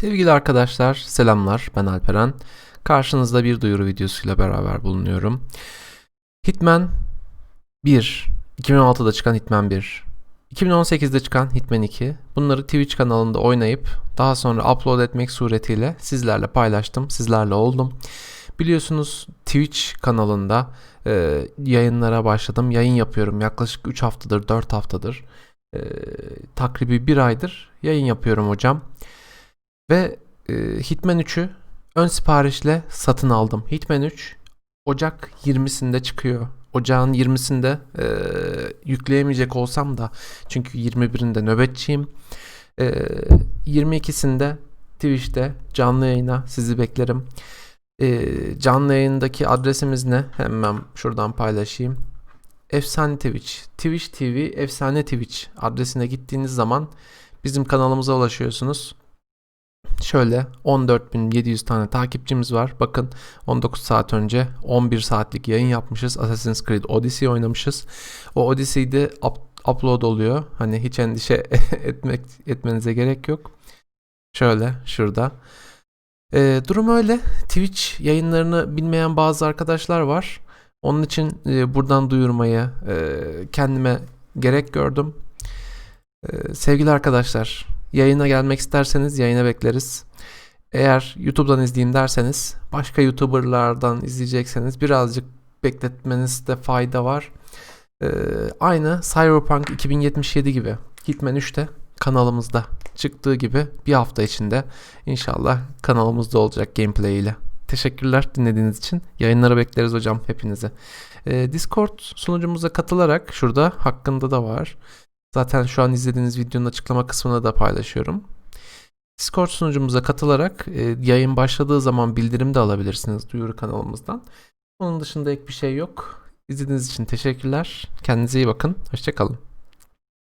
Sevgili arkadaşlar, selamlar. Ben Alperen. Karşınızda bir duyuru videosuyla beraber bulunuyorum. Hitman 1, 2016'da çıkan Hitman 1, 2018'de çıkan Hitman 2. Bunları Twitch kanalında oynayıp daha sonra upload etmek suretiyle sizlerle paylaştım, sizlerle oldum. Biliyorsunuz Twitch kanalında e, yayınlara başladım. Yayın yapıyorum yaklaşık 3 haftadır, 4 haftadır. E, takribi bir aydır yayın yapıyorum hocam. Ve e, Hitman 3'ü ön siparişle satın aldım. Hitman 3 Ocak 20'sinde çıkıyor. Ocağın 20'sinde e, yükleyemeyecek olsam da çünkü 21'inde nöbetçiyim. E, 22'sinde Twitch'te canlı yayına sizi beklerim. E, canlı yayındaki adresimiz ne? Hemen şuradan paylaşayım. Efsane Twitch. Twitch TV Efsane Twitch adresine gittiğiniz zaman bizim kanalımıza ulaşıyorsunuz. Şöyle 14.700 tane takipçimiz var. Bakın 19 saat önce 11 saatlik yayın yapmışız. Assassin's Creed Odyssey oynamışız. O Odyssey'de up- upload oluyor. Hani hiç endişe etmek etmenize gerek yok. Şöyle şurada. Ee, durum öyle. Twitch yayınlarını bilmeyen bazı arkadaşlar var. Onun için e, buradan duyurmayı e, kendime gerek gördüm. E, sevgili arkadaşlar, Yayına gelmek isterseniz yayına bekleriz. Eğer YouTube'dan izleyeyim derseniz başka YouTuber'lardan izleyecekseniz birazcık bekletmenizde fayda var. Ee, aynı Cyberpunk 2077 gibi Hitman 3'te kanalımızda çıktığı gibi bir hafta içinde inşallah kanalımızda olacak gameplay ile. Teşekkürler dinlediğiniz için. Yayınlara bekleriz hocam hepinizi. Ee, Discord sunucumuza katılarak şurada hakkında da var. Zaten şu an izlediğiniz videonun açıklama kısmına da paylaşıyorum. Discord sunucumuza katılarak e, yayın başladığı zaman bildirim de alabilirsiniz duyuru kanalımızdan. Onun dışında ek bir şey yok. İzlediğiniz için teşekkürler. Kendinize iyi bakın. Hoşçakalın.